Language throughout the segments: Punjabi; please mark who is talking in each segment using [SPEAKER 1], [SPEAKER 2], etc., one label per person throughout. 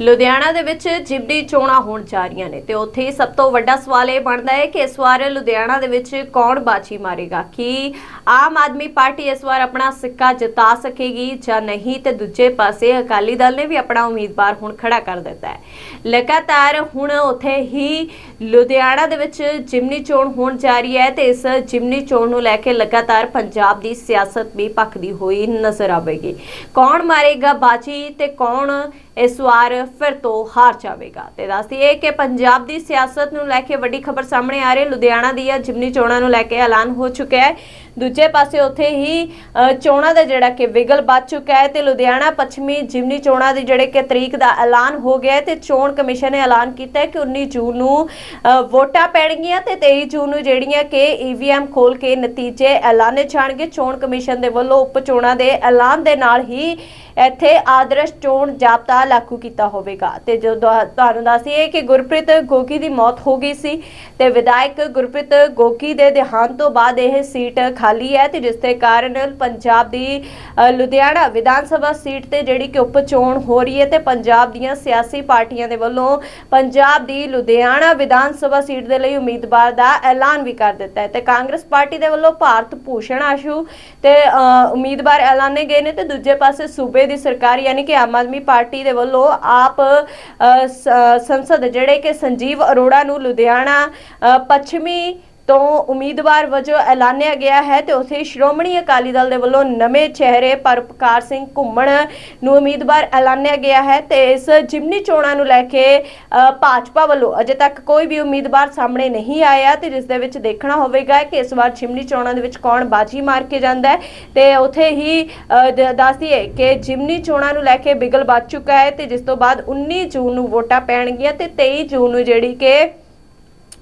[SPEAKER 1] ਲੁਧਿਆਣਾ ਦੇ ਵਿੱਚ ਜਿਮਨੀ ਚੋਣਾਂ ਹੋਣ ਜਾ ਰਹੀਆਂ ਨੇ ਤੇ ਉੱਥੇ ਹੀ ਸਭ ਤੋਂ ਵੱਡਾ ਸਵਾਲ ਇਹ ਬਣਦਾ ਹੈ ਕਿ ਇਸ ਵਾਰ ਲੁਧਿਆਣਾ ਦੇ ਵਿੱਚ ਕੌਣ ਬਾਜੀ ਮਾਰੇਗਾ? ਕਿ ਆਮ ਆਦਮੀ ਪਾਰਟੀ ਇਸ ਵਾਰ ਆਪਣਾ ਸਿੱਕਾ ਜਿਤਾ ਸਕੇਗੀ ਜਾਂ ਨਹੀਂ? ਤੇ ਦੂਜੇ ਪਾਸੇ ਅਕਾਲੀ ਦਲ ਨੇ ਵੀ ਆਪਣਾ ਉਮੀਦਵਾਰ ਹੁਣ ਖੜਾ ਕਰ ਦਿੱਤਾ ਹੈ। ਲਗਾਤਾਰ ਹੁਣ ਉੱਥੇ ਹੀ ਲੁਧਿਆਣਾ ਦੇ ਵਿੱਚ ਜਿਮਨੀ ਚੋਣ ਹੋਣ ਜਾ ਰਹੀ ਹੈ ਤੇ ਇਸ ਜਿਮਨੀ ਚੋਣ ਨੂੰ ਲੈ ਕੇ ਲਗਾਤਾਰ ਪੰਜਾਬ ਦੀ ਸਿਆਸਤ ਵੀ ਭਖਦੀ ਹੋਈ ਨਜ਼ਰ ਆਵੇਗੀ। ਕੌਣ ਮਾਰੇਗਾ ਬਾਜੀ ਤੇ ਕੌਣ ਇਸ ਵਾਰ ਫਿਰ ਤੋਂ ਹਾਰ ਜਾਵੇਗਾ। ਤੇ ਦੱਸਦੀ ਹੈ ਕਿ ਪੰਜਾਬ ਦੀ ਸਿਆਸਤ ਨੂੰ ਲੈ ਕੇ ਵੱਡੀ ਖਬਰ ਸਾਹਮਣੇ ਆ ਰਹੀ ਹੈ। ਲੁਧਿਆਣਾ ਦੀਆਂ ਜਿਮਨੀ ਚੋਣਾਂ ਨੂੰ ਲੈ ਕੇ ਐਲਾਨ ਹੋ ਚੁੱਕਿਆ ਹੈ। ਦੂਜੇ ਪਾਸੇ ਉੱਥੇ ਹੀ ਚੋਣਾਂ ਦਾ ਜਿਹੜਾ ਕਿ ਵਿਗਲ ਵੱਜ ਚੁੱਕਾ ਹੈ ਤੇ ਲੁਧਿਆਣਾ ਪੱਛਮੀ ਜਿਮਨੀ ਚੋਣਾਂ ਦੀ ਜਿਹੜੇ ਕਿ ਤਰੀਕ ਦਾ ਐਲਾਨ ਹੋ ਗਿਆ ਹੈ ਤੇ ਚੋਣ ਕਮਿਸ਼ਨ ਨੇ ਐਲਾਨ ਕੀਤਾ ਹੈ ਕਿ 19 ਜੂਨ ਨੂੰ ਵੋਟਾਂ ਪੈਣਗੀਆਂ ਤੇ 23 ਜੂਨ ਨੂੰ ਜਿਹੜੀਆਂ ਕਿ ਈਵੀਐਮ ਖੋਲ ਕੇ ਨਤੀਜੇ ਐਲਾਨੇ ਜਾਣਗੇ। ਚੋਣ ਕਮਿਸ਼ਨ ਦੇ ਵੱਲੋਂ ਉਪ ਚੋਣਾਂ ਦੇ ਐਲਾਨ ਦੇ ਨਾਲ ਹੀ ਇੱਥੇ ਆਦਰਸ਼ ਚੋਣ ਜਾਬਤਾ ਲਾਗੂ ਕੀਤਾ ਹੋਵੇਗਾ। ਤੇ ਜੋ ਦੁਆ- ਤੁਹਾਨੂੰ ਦੱਸੀਏ ਕਿ ਗੁਰਪ੍ਰੀਤ ਗੋਗੀ ਦੀ ਮੌਤ ਹੋ ਗਈ ਸੀ ਤੇ ਵਿਧਾਇਕ ਗੁਰਪ੍ਰੀਤ ਗੋਗੀ ਦੇ ਦੇਹਾਂਤ ਤੋਂ ਬਾਅਦ ਇਹ ਸੀਟ ਖਾਲੀ ਹੈ ਤੇ ਜਿਸ ਦੇ ਕਾਰਨ ਪੰਜਾਬ ਦੀ ਲੁਧਿਆਣਾ ਵਿਧਾਨ ਸਭਾ ਸੀਟ ਤੇ ਜਿਹੜੀ ਕਿ ਉਪ ਚੋਣ ਹੋ ਰਹੀ ਹੈ ਤੇ ਪੰਜਾਬ ਦੀਆਂ ਸਿਆਸੀ ਪਾਰਟੀਆਂ ਦੇ ਵੱਲੋਂ ਪੰਜਾਬ ਦੀ ਲੁਧਿਆਣਾ ਵਿਧਾਨ ਸਭਾ ਸੀਟ ਦੇ ਲਈ ਉਮੀਦਵਾਰ ਦਾ ਐਲਾਨ ਵੀ ਕਰ ਦਿੱਤਾ ਹੈ ਤੇ ਕਾਂਗਰਸ ਪਾਰਟੀ ਦੇ ਵੱਲੋਂ ਭਾਰਤ ਭੂਸ਼ਣ ਆਸ਼ੂ ਤੇ ਉਮੀਦਵਾਰ ਐਲਾਨੇ ਗਏ ਨੇ ਤੇ ਦੂਜੇ ਪਾਸੇ ਸੂਬੇ ਦੀ ਸਰਕਾਰ ਯਾਨੀ ਕਿ ਆਮ ਆਦਮੀ ਪਾਰਟੀ ਦੇ ਵੱਲੋਂ ਆਪ ਸੰਸਦ ਜਿਹੜੇ ਕਿ ਸੰਜੀਵ ਅਰੋੜਾ ਨੂੰ ਲੁਧਿਆਣਾ ਪੱਛਮੀ ਤੋਂ ਉਮੀਦਵਾਰ ਵਜੋਂ ਐਲਾਨਿਆ ਗਿਆ ਹੈ ਤੇ ਉਸੇ ਸ਼੍ਰੋਮਣੀ ਅਕਾਲੀ ਦਲ ਦੇ ਵੱਲੋਂ ਨਵੇਂ ਚਿਹਰੇ ਪਰਪਕਾਰ ਸਿੰਘ ਘੁੰਮਣ ਨੂੰ ਉਮੀਦਵਾਰ ਐਲਾਨਿਆ ਗਿਆ ਹੈ ਤੇ ਇਸ ਜਿਮਨੀ ਚੋਣਾਂ ਨੂੰ ਲੈ ਕੇ ਭਾਜਪਾ ਵੱਲੋਂ ਅਜੇ ਤੱਕ ਕੋਈ ਵੀ ਉਮੀਦਵਾਰ ਸਾਹਮਣੇ ਨਹੀਂ ਆਇਆ ਤੇ ਜਿਸ ਦੇ ਵਿੱਚ ਦੇਖਣਾ ਹੋਵੇਗਾ ਕਿ ਇਸ ਵਾਰ ਜਿਮਨੀ ਚੋਣਾਂ ਦੇ ਵਿੱਚ ਕੌਣ ਬਾਜੀ ਮਾਰ ਕੇ ਜਾਂਦਾ ਹੈ। ਤੇ ਉਥੇ ਹੀ ਦੱਸਦੀਏ ਕਿ ਜਿਮਨੀ ਚੋਣਾਂ ਨੂੰ ਲੈ ਕੇ ਬਿਗਲ ਵੱਜ ਚੁੱਕਾ ਹੈ ਤੇ ਜਿਸ ਤੋਂ ਬਾਅਦ 19 ਜੂਨ ਨੂੰ ਵੋਟਾਂ ਪੈਣਗੀਆਂ ਤੇ 23 ਜੂਨ ਨੂੰ ਜਿਹੜੀ ਕਿ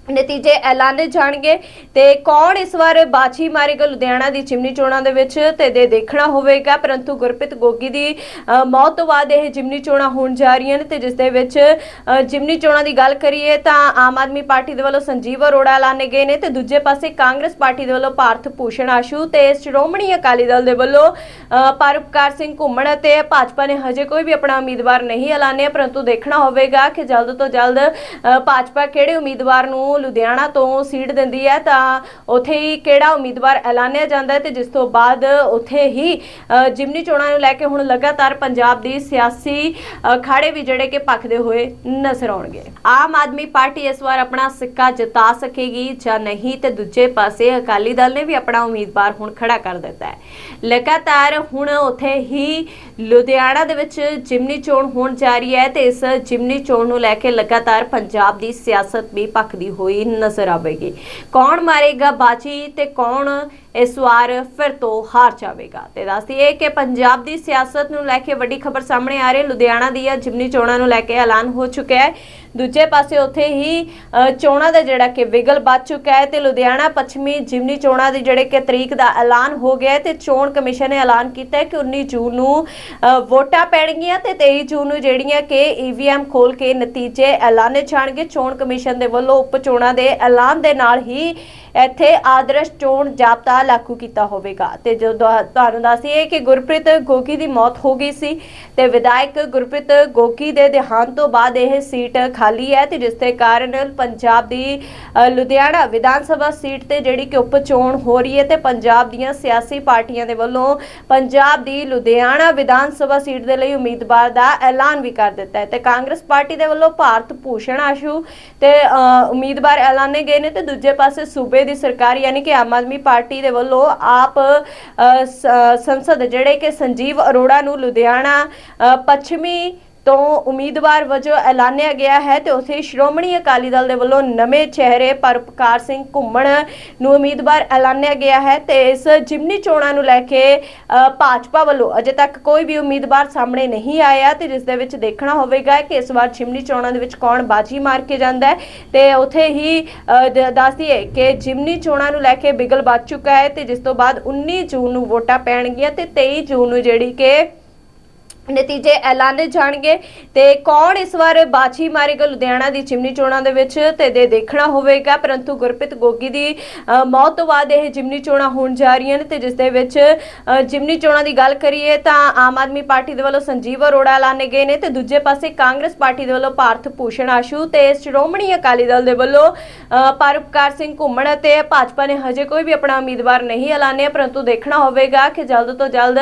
[SPEAKER 1] ਨਤੀਜੇ ਐਲਾਨੇ ਜਾਣਗੇ ਤੇ ਕੌਣ ਇਸ ਵਾਰ ਬਾਜੀ ਮਾਰੇਗਾ ਲੁਧਿਆਣਾ ਦੀ ਜਿਮਨੀ ਚੋਣਾਂ ਦੇ ਵਿੱਚ ਤੇ ਦੇ ਦੇਖਣਾ ਹੋਵੇਗਾ, ਪਰੰਤੂ ਗੁਰਪ੍ਰੀਤ ਗੋਗੀ ਦੀ ਮੌਤ ਤੋਂ ਬਾਅਦ ਇਹ ਜਿਮਨੀ ਚੋਣਾਂ ਹੋਣ ਜਾ ਰਹੀਆਂ ਨੇ ਤੇ ਜਿਸ ਦੇ ਵਿੱਚ ਜਿਮਨੀ ਚੋਣਾਂ ਦੀ ਗੱਲ ਕਰੀਏ ਤਾਂ ਆਮ ਆਦਮੀ ਪਾਰਟੀ ਦੇ ਵੱਲੋਂ ਸੰਜੀਵ ਅਰੋੜਾ ਐਲਾਨੇ ਗਏ ਨੇ ਤੇ ਦੂਜੇ ਪਾਸੇ ਕਾਂਗਰਸ ਪਾਰਟੀ ਦੇ ਵੱਲੋਂ ਭਾਰਤ ਭੂਸ਼ਣ ਆਸ਼ੂ ਤੇ ਸ਼੍ਰੋਮਣੀ ਅਕਾਲੀ ਦਲ ਦੇ ਵੱਲੋਂ ਪਰਪਕਾਰ ਸਿੰਘ ਘੁੰਮਣ ਅਤੇ ਭਾਜਪਾ ਨੇ ਹਜੇ ਕੋਈ ਵੀ ਆਪਣਾ ਉਮੀਦਵਾਰ ਨਹੀਂ ਐਲਾਨਿਆ, ਪਰੰਤੂ ਦੇਖਣਾ ਹੋਵੇਗਾ ਕਿ ਜਲਦ ਤੋਂ ਜਲਦ ਭਾਜਪਾ ਕਿਹੜੇ ਉਮੀਦਵਾਰ ਨੂੰ ਲੁਧਿਆਣਾ ਤੋਂ ਸੀਟ ਦਿੰਦੀ ਹੈ, ਤਾਂ ਉੱਥੇ ਹੀ ਕਿਹੜਾ ਉਮੀਦਵਾਰ ਐਲਾਨਿਆ ਜਾਂਦਾ ਹੈ ਤੇ ਜਿਸ ਤੋਂ ਬਾਅਦ ਉੱਥੇ ਹੀ ਜਿਮਨੀ ਚੋਣਾਂ ਨੂੰ ਲੈ ਕੇ ਹੁਣ ਲਗਾਤਾਰ ਪੰਜਾਬ ਦੀ ਸਿਆਸੀ ਖਾੜੇ ਵੀ ਜਿਹੜੇ ਕਿ ਭਖਦੇ ਹੋਏ ਨਜ਼ਰ ਆਉਣਗੇ। ਆਮ ਆਦਮੀ ਪਾਰਟੀ ਇਸ ਵਾਰ ਆਪਣਾ ਸਿੱਕਾ ਜਿਤਾ ਸਕੇਗੀ ਜਾਂ ਨਹੀਂ ਤੇ ਦੂਜੇ ਪਾਸੇ ਅਕਾਲੀ ਦਲ ਨੇ ਵੀ ਆਪਣਾ ਉਮੀਦਵਾਰ ਹੁਣ ਖੜਾ ਕਰ ਦਿੱਤਾ ਹੈ। ਲਗਾਤਾਰ ਹੁਣ ਉੱਥੇ ਹੀ ਲੁਧਿਆਣਾ ਦੇ ਵਿੱਚ ਜਿਮਨੀ ਚੋਣ ਹੋਣ ਜਾ ਰਹੀ ਹੈ ਤੇ ਇਸ ਜਿਮਨੀ ਚੋਣ ਨੂੰ ਲੈ ਕੇ ਲਗਾਤਾਰ ਪੰਜਾਬ ਦੀ ਸਿਆਸਤ ਵੀ ਭਖਦੀ ਹੋਈ ਨਜ਼ਰ ਆਵੇਗੀ। ਕੌਣ ਮਾਰੇਗਾ ਬਾਜੀ ਤੇ ਕੌਣ ਇਸ ਵਾਰ ਫਿਰ ਤੋਂ ਹਾਰ ਜਾਵੇਗਾ। ਤੇ ਦੱਸਦੀ ਹੈ ਕਿ ਪੰਜਾਬ ਦੀ ਸਿਆਸਤ ਨੂੰ ਲੈ ਕੇ ਵੱਡੀ ਖਬਰ ਸਾਹਮਣੇ ਆ ਰਹੀ ਹੈ। ਲੁਧਿਆਣਾ ਦੀਆਂ ਜਿਮਨੀ ਚੋਣਾਂ ਨੂੰ ਲੈ ਕੇ ਐਲਾਨ ਹੋ ਚੁੱਕਿਆ ਹੈ। ਦੂਜੇ ਪਾਸੇ ਉੱਥੇ ਹੀ ਚੋਣਾਂ ਦਾ ਜਿਹੜਾ ਕਿ ਵਿਗਲ ਵੱਜ ਚੁੱਕਾ ਹੈ ਤੇ ਲੁਧਿਆਣਾ ਪੱਛਮੀ ਜਿਮਨੀ ਚੋਣਾਂ ਦੀ ਜਿਹੜੇ ਕਿ ਤਰੀਕ ਦਾ ਐਲਾਨ ਹੋ ਗਿਆ ਹੈ ਤੇ ਚੋਣ ਕਮਿਸ਼ਨ ਨੇ ਐਲਾਨ ਕੀਤਾ ਹੈ ਕਿ 19 ਜੂਨ ਨੂੰ ਵੋਟਾਂ ਪੈਣਗੀਆਂ ਤੇ 23 ਜੂਨ ਨੂੰ ਜਿਹੜੀਆਂ ਕਿ ਈਵੀਐਮ ਖੋਲ ਕੇ ਨਤੀਜੇ ਐਲਾਨੇ ਜਾਣਗੇ। ਚੋਣ ਕਮਿਸ਼ਨ ਦੇ ਵੱਲੋਂ ਉਪ ਚੋਣਾਂ ਦੇ ਐਲਾਨ ਦੇ ਨਾਲ ਹੀ ਇੱਥੇ ਆਦਰਸ਼ ਚੋਣ ਜਾਬਤਾ ਲਾਗੂ ਕੀਤਾ ਹੋਵੇਗਾ। ਤੇ ਜੋ ਤੁਹਾਨੂੰ ਦੱਸੀਏ ਕਿ ਗੁਰਪ੍ਰੀਤ ਗੋਗੀ ਦੀ ਮੌਤ ਹੋ ਗਈ ਸੀ ਤੇ ਵਿਧਾਇਕ ਗੁਰਪ੍ਰੀਤ ਗੋਗੀ ਦੇ ਦੇਹਾਂਤ ਤੋਂ ਬਾਅਦ ਇਹ ਸੀਟ ਖਾਲੀ ਹੈ ਤੇ ਜਿਸ ਦੇ ਕਾਰਨ ਪੰਜਾਬ ਦੀ ਲੁਧਿਆਣਾ ਵਿਧਾਨ ਸਭਾ ਸੀਟ ਤੇ ਜਿਹੜੀ ਕਿ ਉਪ ਹੋ ਰਹੀ ਹੈ ਤੇ ਪੰਜਾਬ ਦੀਆਂ ਸਿਆਸੀ ਪਾਰਟੀਆਂ ਦੇ ਵੱਲੋਂ ਪੰਜਾਬ ਦੀ ਲੁਧਿਆਣਾ ਵਿਧਾਨ ਸਭਾ ਸੀਟ ਦੇ ਲਈ ਉਮੀਦਵਾਰ ਦਾ ਐਲਾਨ ਵੀ ਕਰ ਦਿੱਤਾ ਹੈ। ਤੇ ਕਾਂਗਰਸ ਪਾਰਟੀ ਦੇ ਵੱਲੋਂ ਭਾਰਤ ਭੂਸ਼ਣ ਆਸ਼ੂ ਤੇ ਅ, ਉਮੀਦਵਾਰ ਐਲਾਨੇ ਗਏ ਨੇ ਤੇ ਦੂਜੇ ਪਾਸੇ ਸੂਬੇ ਦੀ ਸਰਕਾਰ ਯਾਨੀ ਕਿ ਆਮ ਆਦਮੀ ਪਾਰਟੀ ਦੇ ਵੱਲੋਂ ਆਪ ਅ, ਸੰਸਦ ਜਿਹੜੇ ਕਿ ਸੰਜੀਵ ਅਰੋੜਾ ਨੂੰ ਲੁਧਿਆਣਾ ਅ, ਪੱਛਮੀ ਤੋਂ ਉਮੀਦਵਾਰ ਵਜੋਂ ਐਲਾਨਿਆ ਗਿਆ ਹੈ ਤੇ ਉਸੇ ਸ਼੍ਰੋਮਣੀ ਅਕਾਲੀ ਦਲ ਦੇ ਵੱਲੋਂ ਨਵੇਂ ਚਿਹਰੇ ਪਰਪਕਾਰ ਸਿੰਘ ਘੁੰਮਣ ਨੂੰ ਉਮੀਦਵਾਰ ਐਲਾਨਿਆ ਗਿਆ ਹੈ ਤੇ ਇਸ ਜਿਮਨੀ ਚੋਣਾਂ ਨੂੰ ਲੈ ਕੇ ਭਾਜਪਾ ਵੱਲੋਂ ਅਜੇ ਤੱਕ ਕੋਈ ਵੀ ਉਮੀਦਵਾਰ ਸਾਹਮਣੇ ਨਹੀਂ ਆਇਆ ਤੇ ਜਿਸ ਦੇ ਵਿੱਚ ਦੇਖਣਾ ਹੋਵੇਗਾ ਕਿ ਇਸ ਵਾਰ ਜਿਮਨੀ ਚੋਣਾਂ ਦੇ ਵਿੱਚ ਕੌਣ ਬਾਜੀ ਮਾਰ ਕੇ ਜਾਂਦਾ ਹੈ। ਤੇ ਉਥੇ ਹੀ ਦੱਸਦੀਏ ਕਿ ਜਿਮਨੀ ਚੋਣਾਂ ਨੂੰ ਲੈ ਕੇ ਬਿਗਲ ਵੱਜ ਚੁੱਕਾ ਹੈ ਤੇ ਜਿਸ ਤੋਂ ਬਾਅਦ 19 ਜੂਨ ਨੂੰ ਵੋਟਾਂ ਪੈਣਗੀਆਂ ਤੇ 23 ਜੂਨ ਨੂੰ ਜਿਹੜੀ ਕਿ ਨਤੀਜੇ ਐਲਾਨੇ ਜਾਣਗੇ ਤੇ ਕੌਣ ਇਸ ਵਾਰ ਬਾਜੀ ਮਾਰੇਗਾ ਲੁਧਿਆਣਾ ਦੀ ਜਿਮਨੀ ਚੋਣਾਂ ਦੇ ਵਿੱਚ ਤੇ ਦੇ ਦੇਖਣਾ ਹੋਵੇਗਾ, ਪਰੰਤੂ ਗੁਰਪ੍ਰੀਤ ਗੋਗੀ ਦੀ ਮੌਤ ਤੋਂ ਬਾਅਦ ਇਹ ਜਿਮਨੀ ਚੋਣਾਂ ਹੋਣ ਜਾ ਰਹੀਆਂ ਨੇ ਤੇ ਜਿਸ ਦੇ ਵਿੱਚ ਜਿਮਨੀ ਚੋਣਾਂ ਦੀ ਗੱਲ ਕਰੀਏ ਤਾਂ ਆਮ ਆਦਮੀ ਪਾਰਟੀ ਦੇ ਵੱਲੋਂ ਸੰਜੀਵ ਅਰੋੜਾ ਐਲਾਨੇ ਗਏ ਨੇ ਤੇ ਦੂਜੇ ਪਾਸੇ ਕਾਂਗਰਸ ਪਾਰਟੀ ਦੇ ਵੱਲੋਂ ਭਾਰਤ ਭੂਸ਼ਣ ਆਸ਼ੂ ਤੇ ਸ਼੍ਰੋਮਣੀ ਅਕਾਲੀ ਦਲ ਦੇ ਵੱਲੋਂ ਪਰਪਕਾਰ ਸਿੰਘ ਘੁੰਮਣ ਅਤੇ ਭਾਜਪਾ ਨੇ ਹਜੇ ਕੋਈ ਵੀ ਆਪਣਾ ਉਮੀਦਵਾਰ ਨਹੀਂ ਐਲਾਨਿਆ, ਪਰੰਤੂ ਦੇਖਣਾ ਹੋਵੇਗਾ ਕਿ ਜਲਦ ਤੋਂ ਜਲਦ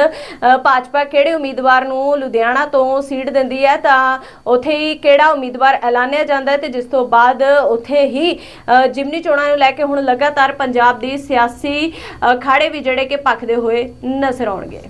[SPEAKER 1] ਭਾਜਪਾ ਕਿਹੜੇ ਉਮੀਦਵਾਰ ਨੂੰ ਲੁਧਿਆਣਾ ਤੋਂ ਸੀਟ ਦਿੰਦੀ ਹੈ ਤਾਂ ਉੱਥੇ ਹੀ ਕਿਹੜਾ ਉਮੀਦਵਾਰ ਐਲਾਨਿਆ ਜਾਂਦਾ ਹੈ ਤੇ ਜਿਸ ਤੋਂ ਬਾਅਦ ਉੱਥੇ ਹੀ ਜਿਮਨੀ ਚੋਣਾਂ ਨੂੰ ਲੈ ਕੇ ਹੁਣ ਲਗਾਤਾਰ ਪੰਜਾਬ ਦੀ ਸਿਆਸੀ ਅ, ਅਖਾੜੇ ਵੀ ਜਿਹੜੇ ਕਿ ਭਖਦੇ ਹੋਏ ਨਜ਼ਰ ਆਉਣਗੇ।